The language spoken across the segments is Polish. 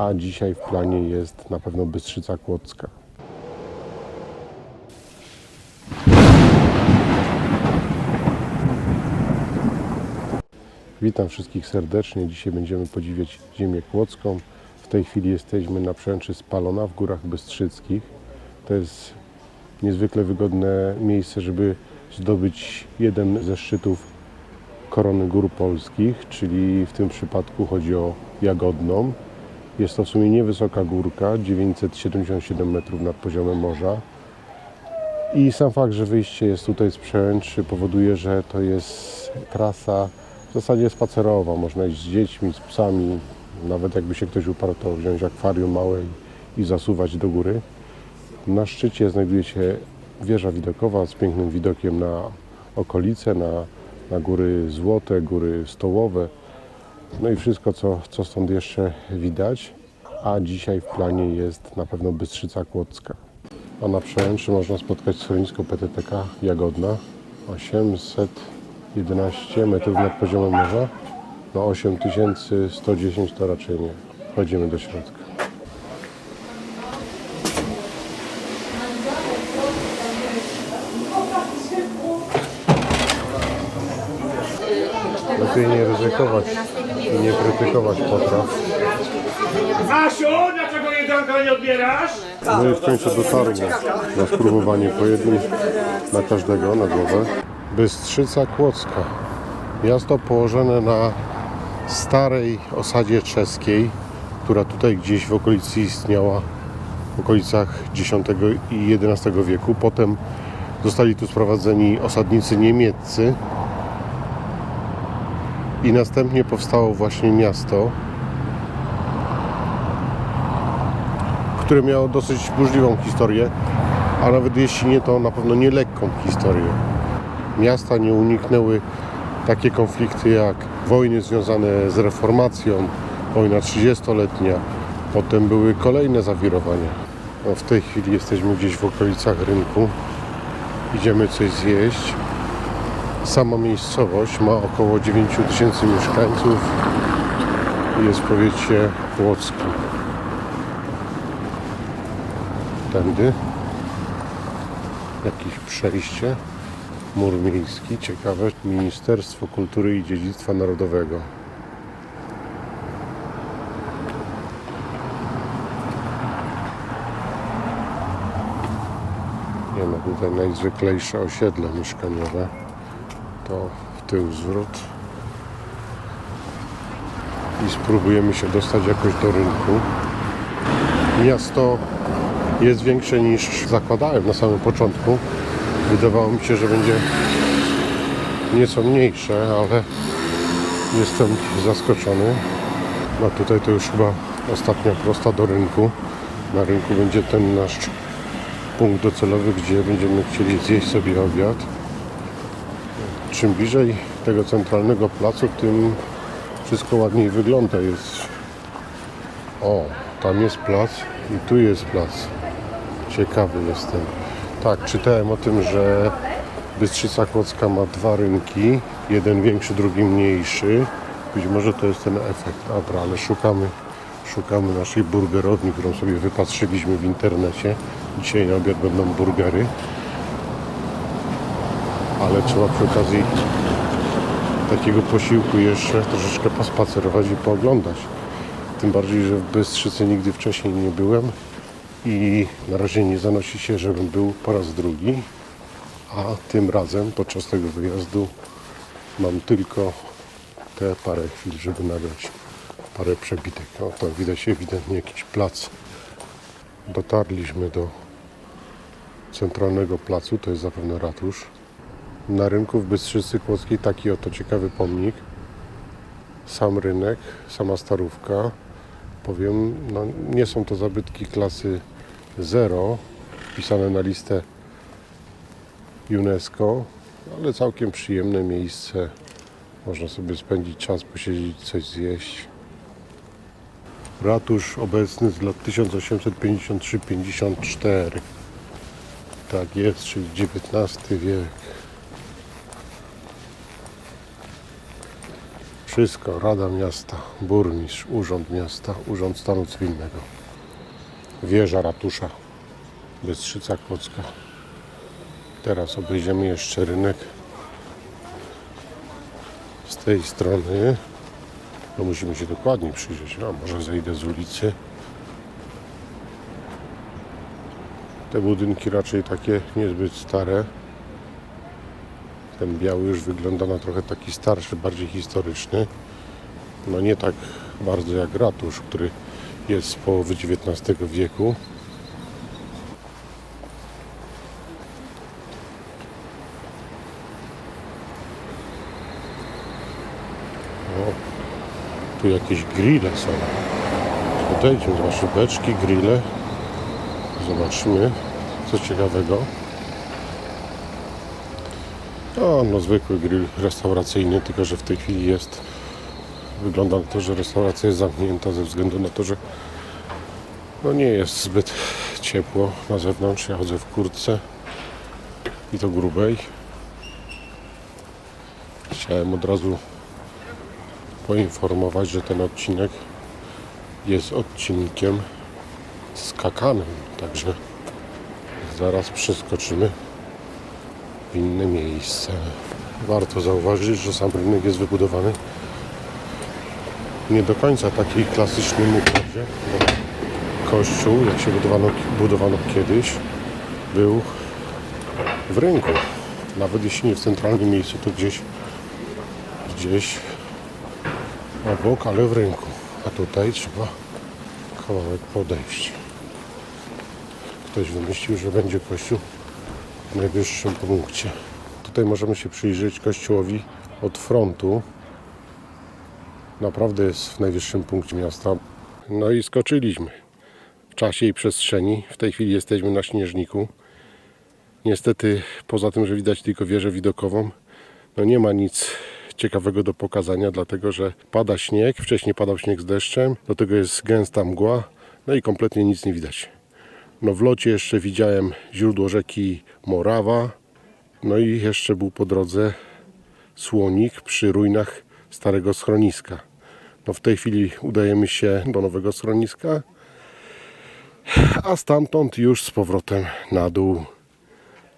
a dzisiaj w planie jest na pewno Bystrzyca Kłodzka. Witam wszystkich serdecznie. Dzisiaj będziemy podziwiać ziemię kłodzką. W tej chwili jesteśmy na przełęczy Spalona w Górach Bystrzyckich. To jest niezwykle wygodne miejsce, żeby zdobyć jeden ze szczytów korony gór polskich, czyli w tym przypadku chodzi o Jagodną. Jest to w sumie niewysoka górka, 977 metrów nad poziomem morza. I sam fakt, że wyjście jest tutaj z przełęczy powoduje, że to jest trasa w zasadzie spacerowa. Można iść z dziećmi, z psami. Nawet jakby się ktoś uparł, to wziąć akwarium małe i, i zasuwać do góry. Na szczycie znajduje się wieża widokowa z pięknym widokiem na okolice, na, na góry złote, góry stołowe. No i wszystko, co, co stąd jeszcze widać. A dzisiaj w planie jest na pewno Bystrzyca Kłodzka. A na przełęczy można spotkać schronisko PTTK Jagodna. 811 metrów nad poziomem morza. No 8110 to raczej nie. Wchodzimy do środka. Lepiej nie ryzykować i nie krytykować potraw. Asiu, dlaczego jedzonka nie odbierasz? No i w końcu dotarło na spróbowanie po jednym na każdego, na głowę. Bystrzyca Kłodzka. Miasto położone na starej osadzie czeskiej, która tutaj gdzieś w okolicy istniała w okolicach X i XI wieku. Potem zostali tu sprowadzeni osadnicy niemieccy i następnie powstało właśnie miasto, które miało dosyć burzliwą historię, a nawet jeśli nie, to na pewno nie lekką historię. Miasta nie uniknęły takie konflikty jak wojny związane z reformacją, wojna 30-letnia, potem były kolejne zawirowania. No, w tej chwili jesteśmy gdzieś w okolicach rynku, idziemy coś zjeść. Sama miejscowość ma około 9 tysięcy mieszkańców i jest w powiecie płockim. tędy. Jakieś przejście. Mur miejski, ciekawe. Ministerstwo Kultury i Dziedzictwa Narodowego. Nie no, tutaj najzwyklejsze osiedle mieszkaniowe. To w tył zwrót. I spróbujemy się dostać jakoś do rynku. Miasto jest większe niż zakładałem na samym początku. Wydawało mi się, że będzie nieco mniejsze, ale jestem zaskoczony. No tutaj to już chyba ostatnia prosta do rynku. Na rynku będzie ten nasz punkt docelowy, gdzie będziemy chcieli zjeść sobie obiad. Czym bliżej tego centralnego placu, tym wszystko ładniej wygląda. Jest o, tam jest plac i tu jest plac. Ciekawy jestem. Tak, czytałem o tym, że Bystrzyca Kłodzka ma dwa rynki. Jeden większy, drugi mniejszy. Być może to jest ten efekt. Dobra, ale szukamy, szukamy naszej burgerowni, którą sobie wypatrzyliśmy w internecie. Dzisiaj na obiad będą burgery. Ale trzeba przy okazji takiego posiłku jeszcze troszeczkę pospacerować i pooglądać. Tym bardziej, że w Bystrzycy nigdy wcześniej nie byłem i na razie nie zanosi się, żebym był po raz drugi, a tym razem podczas tego wyjazdu mam tylko te parę chwil, żeby nagrać parę przebitek. O, tam widać ewidentnie jakiś plac. Dotarliśmy do centralnego placu, to jest zapewne ratusz. Na rynku w Bystrzycy Kłodzkiej taki oto ciekawy pomnik. Sam rynek, sama starówka. Powiem, no nie są to zabytki klasy 0, wpisane na listę UNESCO, ale całkiem przyjemne miejsce. Można sobie spędzić czas, posiedzieć, coś zjeść. Ratusz obecny z lat 1853-54. Tak jest, czyli XIX wiek. Wszystko, Rada Miasta, Burmistrz, Urząd Miasta, Urząd Stanu Cywilnego. Wieża ratusza, Bystrzyca Kłodzka. Teraz obejdziemy jeszcze rynek z tej strony. No musimy się dokładniej przyjrzeć. A może zejdę z ulicy. Te budynki raczej takie niezbyt stare. Ten biały już wygląda na trochę taki starszy, bardziej historyczny. No nie tak bardzo jak ratusz, który jest z połowy XIX wieku. O, tu jakieś grille są. Podejdźmy, zobaczmy beczki, grille. Zobaczymy, co ciekawego. O, no zwykły grill restauracyjny, tylko że w tej chwili jest. Wygląda na to, że restauracja jest zamknięta ze względu na to, że no nie jest zbyt ciepło na zewnątrz. Ja chodzę w kurtce i to grubej. Chciałem od razu poinformować, że ten odcinek jest odcinkiem skakanym, także zaraz przeskoczymy w inne miejsce. Warto zauważyć, że sam rynek jest wybudowany nie do końca takiej klasycznym układzie, bo kościół, jak się budowano, budowano kiedyś, był w rynku. Nawet jeśli nie w centralnym miejscu, to gdzieś gdzieś obok, ale w rynku. A tutaj trzeba kawałek podejść. Ktoś wymyślił, że będzie kościół najwyższym punkcie. Tutaj możemy się przyjrzeć kościołowi od frontu. Naprawdę jest w najwyższym punkcie miasta. No i skoczyliśmy w czasie i przestrzeni. W tej chwili jesteśmy na śnieżniku. Niestety, poza tym, że widać tylko wieżę widokową, no nie ma nic ciekawego do pokazania, dlatego że pada śnieg, wcześniej padał śnieg z deszczem, do tego jest gęsta mgła, no i kompletnie nic nie widać. No w locie jeszcze widziałem źródło rzeki Morawa, no i jeszcze był po drodze słonik przy ruinach starego schroniska. No w tej chwili udajemy się do nowego schroniska, a stamtąd już z powrotem na dół.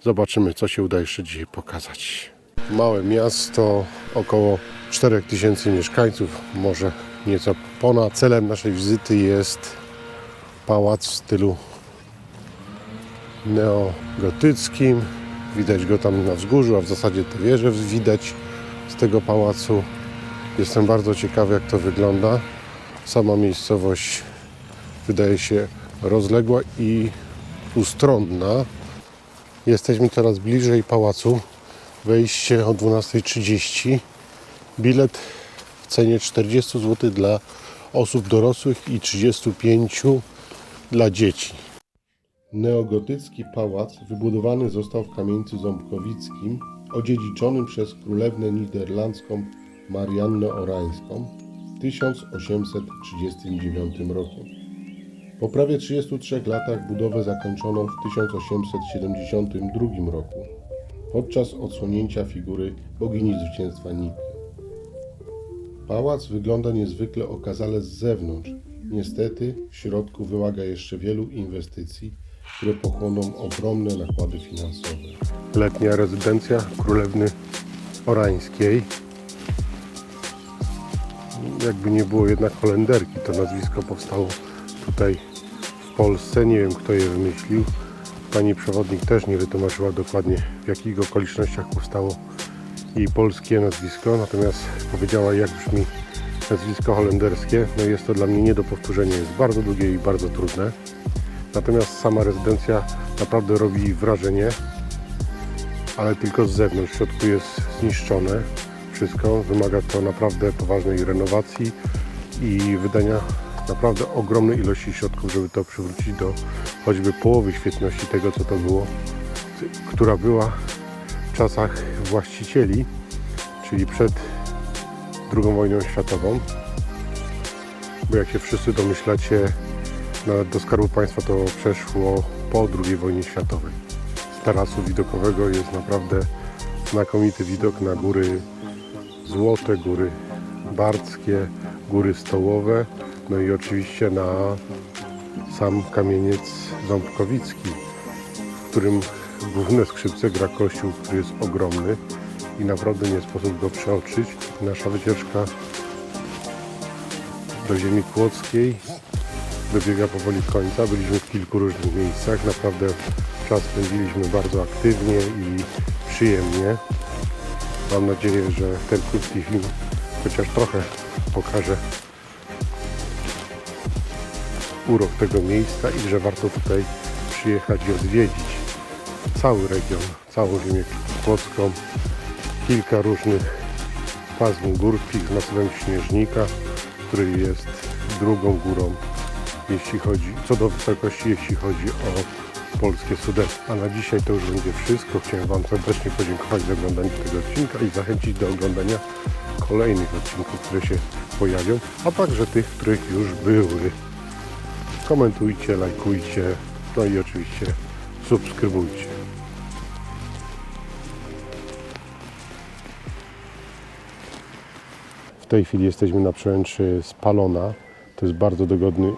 Zobaczymy, co się uda jeszcze dzisiaj pokazać. Małe miasto, około 4000 mieszkańców, może nieco ponad. Celem naszej wizyty jest pałac w stylu neogotyckim. Widać go tam na wzgórzu, a w zasadzie te wieże widać z tego pałacu. Jestem bardzo ciekawy, jak to wygląda. Sama miejscowość wydaje się rozległa i ustronna. Jesteśmy coraz bliżej pałacu. Wejście o 12.30. Bilet w cenie 40 zł dla osób dorosłych i 35 dla dzieci. Neogotycki pałac wybudowany został w kamieńcu ząbkowickim, odziedziczonym przez królewnę niderlandzką Mariannę Orańską w 1839 roku. Po prawie 33 latach budowę zakończono w 1872 roku podczas odsłonięcia figury bogini zwycięstwa Niki. Pałac wygląda niezwykle okazale z zewnątrz. Niestety w środku wymaga jeszcze wielu inwestycji, które pochłoną ogromne nakłady finansowe. Letnia rezydencja królewny Orańskiej. Jakby nie było jednak Holenderki, to nazwisko powstało tutaj w Polsce. Nie wiem kto je wymyślił. Pani przewodnik też nie wytłumaczyła dokładnie w jakich okolicznościach powstało jej polskie nazwisko, natomiast powiedziała jak brzmi nazwisko holenderskie. No jest to dla mnie nie do powtórzenia, jest bardzo długie i bardzo trudne. Natomiast sama rezydencja naprawdę robi wrażenie, ale tylko z zewnątrz. W środku jest zniszczone wszystko. Wymaga to naprawdę poważnej renowacji i wydania naprawdę ogromnej ilości środków, żeby to przywrócić do choćby połowy świetności tego, co to było, która była w czasach właścicieli, czyli przed II wojną światową. Bo jak się wszyscy domyślacie, nawet do Skarbu Państwa to przeszło po II wojnie światowej. Z tarasu widokowego jest naprawdę znakomity widok na góry Złote, góry Barckie, Góry Stołowe, no i oczywiście na sam kamieniec Ząbkowicki, w którym główne skrzypce gra kościół, który jest ogromny i naprawdę nie sposób go przeoczyć. Nasza wycieczka do ziemi kłodzkiej dobiega powoli końca. Byliśmy w kilku różnych miejscach. Naprawdę czas spędziliśmy bardzo aktywnie i przyjemnie. Mam nadzieję, że ten krótki film chociaż trochę pokaże urok tego miejsca i że warto tutaj przyjechać i odwiedzić cały region, całą ziemię kłodzką. Kilka różnych pasm górskich z masywem Śnieżnika, który jest drugą górą, jeśli chodzi, co do wysokości, jeśli chodzi o polskie Sudety. A na dzisiaj to już będzie wszystko. Chciałem Wam serdecznie podziękować za oglądanie tego odcinka i zachęcić do oglądania kolejnych odcinków, które się pojawią, a także tych, których już były. Komentujcie, lajkujcie, no i oczywiście subskrybujcie. W tej chwili jesteśmy na przełęczy Spalona. To jest bardzo dogodny